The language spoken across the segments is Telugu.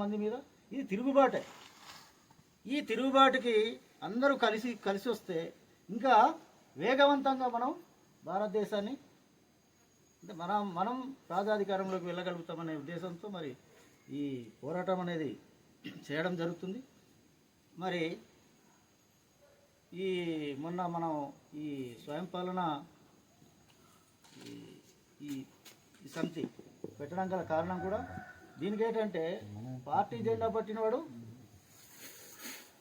మంది మీద? ఇది తిరుగుబాటే. ఈ తిరుగుబాటుకి అందరూ కలిసి కలిసి వస్తే ఇంకా వేగవంతంగా మనం భారతదేశాన్ని అంటే మనం మనం రాజాధికారంలోకి వెళ్ళగలుగుతామనే ఉద్దేశంతో మరి ఈ పోరాటం అనేది చేయడం జరుగుతుంది. మరి ఈ మొన్న మనం ఈ స్వయం పాలన ఈ ఈ సమితి పెట్టడం గల కారణం కూడా దీనికి ఏంటంటే పార్టీ జెండా పట్టినవాడు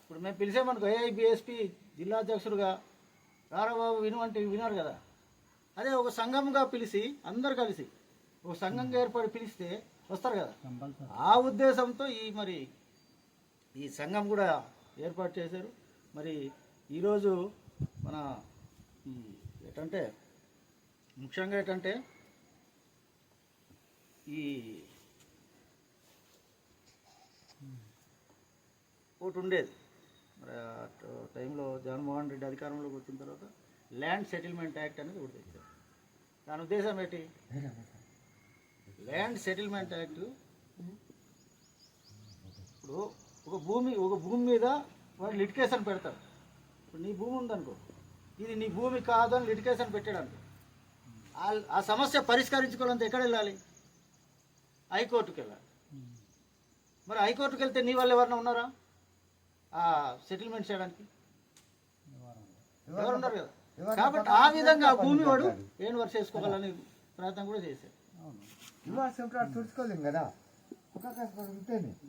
ఇప్పుడు మేము పిలిచామనుకో ఏఐబిఎస్పి జిల్లా అధ్యక్షుడుగా రారాబాబు విను అంటే వినారు కదా. అదే ఒక సంఘంగా పిలిచి అందరు కలిసి ఒక సంఘంగా ఏర్పడి పిలిస్తే వస్తారు కదా. ఆ ఉద్దేశంతో ఈ మరి ఈ సంఘం కూడా ఏర్పాటు చేశారు. మరి ఈరోజు మన ఏంటంటే ముఖ్యంగా ఏంటంటే ఈ ఒకటి ఉండేది. మరి ఆ టైంలో జగన్మోహన్ రెడ్డి అధికారంలోకి వచ్చిన తర్వాత ల్యాండ్ సెటిల్మెంట్ యాక్ట్ అనేది ఒకటి తెచ్చారు. దాని ఉద్దేశం ఏంటి? ల్యాండ్ సెటిల్మెంట్ యాక్ట్ ఇప్పుడు ఒక భూమి ఒక భూమి మీద వాళ్ళు లిటికేషన్ పెడతారు ఇప్పుడు నీ భూమి ఉందనుకో ఇది నీ భూమి కాదు అని లిటికేషన్ పెట్టాడు ఆ- ఆ సమస్య పరిష్కరించుకోవాలంటే ఎక్కడ వెళ్ళాలి? హైకోర్టుకి వెళ్ళాలి మరి హైకోర్టుకి వెళ్తే నీ వాళ్ళు ఎవరైనా ఉన్నారా? సెటిల్మెంట్ చేయడానికి? ఎవరు ఉన్నారు కదా? కాబట్టి ఆ విధంగా ఆ భూమి వాడు ఏం వర్క్ చేసుకోవాలని ప్రయత్నం కూడా చేశారు. కదా?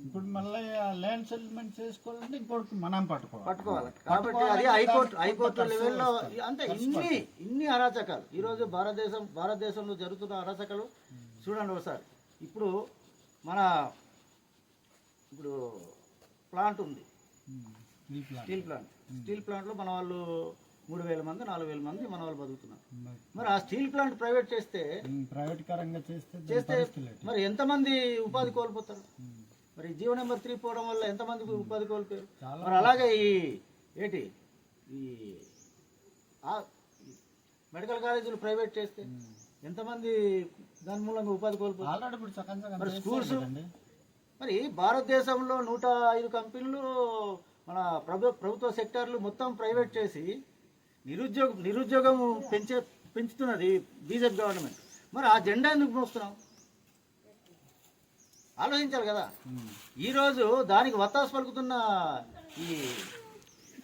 ఇప్పుడు మళ్ళీ ల్యాండ్ సెటిల్మెంట్ చేసుకోవాలంటే ఇంకోటి మనం పట్టుకోవాలి. పట్టుకోవాలి. కాబట్టి అది హైకోర్టు హైకోర్టు లెవెల్లో అంతే ఇన్ని ఇన్ని అరాచకాలు. ఈరోజు భారతదేశం భారతదేశంలో జరుగుతున్న అరాచకాలు చూడండి ఒకసారి. ఇప్పుడు మన ఇప్పుడు ప్లాంట్ ఉంది. Steel plant. స్టీల్ ప్లాంట్లో మన వాళ్ళు మూడు వేల మంది నాలుగు వేల మంది మన వాళ్ళు బతుకుతున్నారు. మరి. ఆ స్టీల్ ప్లాంట్ ప్రైవేట్ చేస్తే ప్రైవేట్ పరంగా చేస్తే? మరి ఎంతమంది ఉపాధి కోల్పోతారు? మరి జీవో నెంబర్ త్రీ పోవడం వల్ల ఎంతమంది ఉపాధి కోల్పోయారు? మరి అలాగే ఈ ఏంటి? ఈ మెడికల్ కాలేజీలు ప్రైవేట్ చేస్తే ఎంతమంది దాని మూలంగా ఉపాధి కోల్పోతారు? మరి స్కూల్స్. మరి భారతదేశంలో నూట ఐదు కంపెనీలు మన ప్రభు ప్రభుత్వ సెక్టార్లు మొత్తం ప్రైవేట్ చేసి నిరుద్యోగ నిరుద్యోగం పెంచే పెంచుతున్నది బీజేపీ గవర్నమెంట్. మరి ఆ జెండా ఎందుకు మోస్తున్నాం? ఆలోచించాలి కదా. ఉమ్. ఈరోజు దానికి వత్తాసు పలుకుతున్న ఈ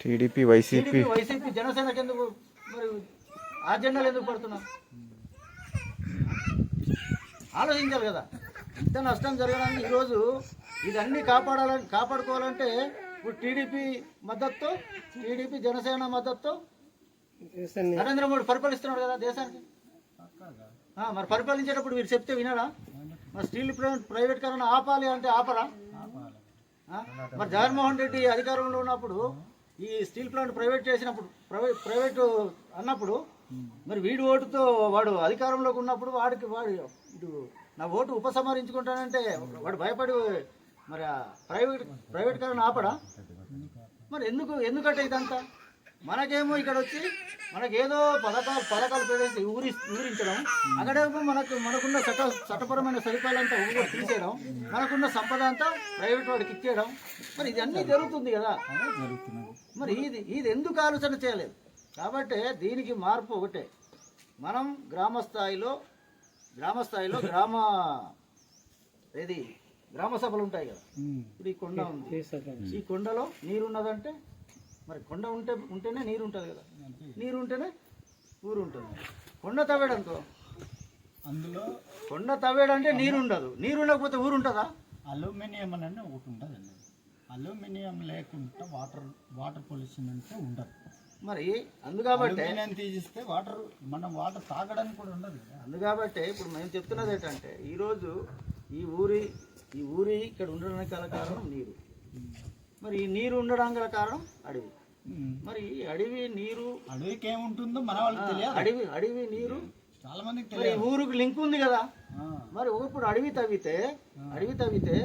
టీడీపీ వైసీపీ. వైసీపీ జనసేనకి ఎందుకు మరి ఆ జెండాలు ఎందుకు పడుతున్నాం ఆలోచించాలి కదా. ఇంత నష్టం జరగడానికి ఈరోజు ఇదన్నీ కాపాడాలని కాపాడుకోవాలంటే ఇప్పుడు టీడీపీ మద్దతుతో టీడీపీ జనసేన మద్దతుతో నరేంద్ర మోడీ పరిపాలిస్తున్నాడు కదా దేశానికి? మరి పరిపాలించేటప్పుడు మీరు చెప్తే వినడా మరి స్టీల్ ప్లాంట్ ప్రైవేట్కరణ ఆపాలి అంటే ఆపరా? మరి జగన్మోహన్ రెడ్డి అధికారంలో ఉన్నప్పుడు ఈ స్టీల్ ప్లాంట్ ప్రైవేట్ చేసినప్పుడు ప్రైవేట్ ప్రైవేట్ అన్నప్పుడు మరి వీడి ఓటుతో వాడు అధికారంలోకి ఉన్నప్పుడు వాడికి వాడు ఇటు నా ఓటు ఉపసంహరించుకుంటానంటే వాడు భయపడి మరి ప్రైవేట్ ప్రైవేట్ కారణం ఆపడా? మరి ఎందుకు ఎందుకంటే ఇదంతా? మనకేమో ఇక్కడ వచ్చి మనకేదో పథకాలు పథకాలు పెట్టేసి ఊరి ఊరించడం అక్కడేమో మనకు మనకున్న చట్ట చట్టపరమైన సదుపాయాలంతా ఊరు తీసేయడం మనకున్న సంపద అంతా ప్రైవేట్ వాడికి ఇచ్చేయడం. మరి ఇది అన్నీ జరుగుతుంది కదా. మరి ఇది ఇది ఎందుకు ఆలోచన చేయలేదు? కాబట్టి దీనికి మార్పు ఒకటే. మనం గ్రామ స్థాయిలో గ్రామ స్థాయిలో గ్రామ ఏది? గ్రామ సభలు ఉంటాయి కదా. ఇప్పుడు ఈ కొండ ఉంది. ఈ కొండలో నీరు ఉన్నదంటే మరి కొండ ఉంటే ఉంటేనే నీరు ఉంటుంది కదా. నీరు ఉంటేనే ఊరు ఉంటుంది కొండ అనుకో అందులో కొండ తవ్వేడు అంటే నీరు ఉండదు నీరు ఉండకపోతే ఊరు ఉంటుందా అల్యూమినియం అని ఒకటి ఉంటుందండి. అల్యూమినియం లేకుండా వాటర్ వాటర్ పొల్యూషన్ అంటే ఉండదు. మరి అందుకాబట్టే అల్యూమినియం తీసిస్తే వాటర్ మనం వాటర్ తాగడానికి కూడా ఉండదు. అందుకాబట్టే ఇప్పుడు మేము చెప్తున్నది ఏంటంటే ఈరోజు ఈ ఊరి ఈ ఊరి ఇక్కడ ఉండడానికి గల కారణం నీరు. మరి ఈ నీరు ఉండడానికి గల కారణం అడవి. మరి అడవి నీరు అడవికి ఏముంటుందో మన వాళ్ళకి తెలియదు అడవి అడవి నీరు చాలా మందికి తెలియదు ఊరికి లింక్ ఉంది కదా? మరి ఇప్పుడు అడవి తవ్వితే అడవి తవ్వితే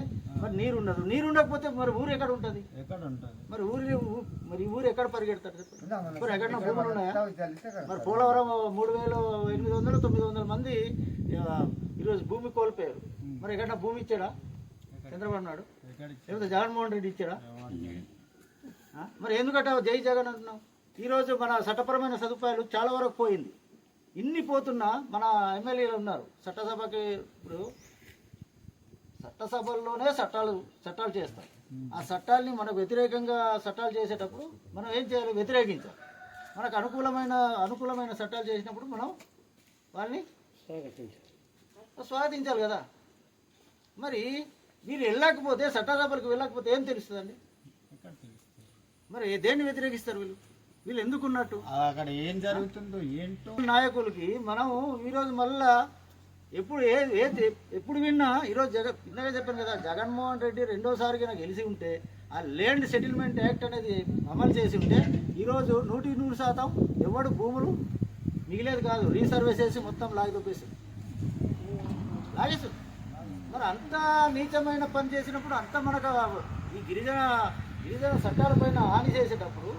మరి నీరు ఉండదు నీరు ఉండకపోతే మరి ఊరు ఎక్కడ ఉంటుంది? ఎక్కడ ఉంటుంది మరి ఊరి మరి ఊరు ఎక్కడ పరిగెడతారు మరి ఎక్కడ భూములు ఉన్నాయా? మరి పోలవరం మూడు వేలు ఎనిమిది వందలు తొమ్మిది వందల మంది ఈరోజు భూమి కోల్పోయారు. మరి ఎక్కడ భూమి ఇచ్చాడా? చంద్రబాబు నాయుడు? లేకపోతే జగన్మోహన్ రెడ్డి ఇచ్చాడా? మరి ఎందుకంటే జై జగన్ అంటున్నావు. ఈరోజు మన చట్టపరమైన సదుపాయాలు చాలా వరకు పోయింది. ఇన్ని పోతున్నా మన ఎమ్మెల్యేలు ఉన్నారు. చట్టసభకి ఇప్పుడు చట్టసభల్లోనే చట్టాలు చట్టాలు చేస్తారు. ఆ చట్టాల్ని మనకు వ్యతిరేకంగా చట్టాలు చేసేటప్పుడు మనం ఏం చేయాలి? వ్యతిరేకించాలి. మనకు అనుకూలమైన అనుకూలమైన చట్టాలు చేసినప్పుడు మనం వాళ్ళని స్వాగతించాలి కదా. మరి వీళ్ళు వెళ్ళకపోతే చట్టసభలకు వెళ్ళకపోతే ఏం తెలుస్తుందండి? మరి దేన్ని వ్యతిరేకిస్తారు వీళ్ళు? వీళ్ళు ఎందుకున్నట్టు? అక్కడ ఏం జరుగుతుందో ఏంటో. నాయకులకి మనం ఈరోజు మళ్ళా ఎప్పుడు ఏ ఏ ఎప్పుడు విన్నా ఈరోజు జగన్ ఇందాక చెప్పాను కదా జగన్మోహన్ రెడ్డి రెండోసారికి నాకు గెలిచి ఉంటే ఆ ల్యాండ్ సెటిల్మెంట్ యాక్ట్ అనేది అమలు చేసి ఉంటే ఈరోజు నూటికి నూరు శాతం ఎవడు భూములు మిగిలేదు కాదు రీసర్వే చేసి మొత్తం లాగి దొబ్బేసి లాగేసు మరి అంత నీచమైన పని చేసినప్పుడు అంత మనకు ఈ గిరిజన గిరిజన చట్టాలపైన హాని చేసేటప్పుడు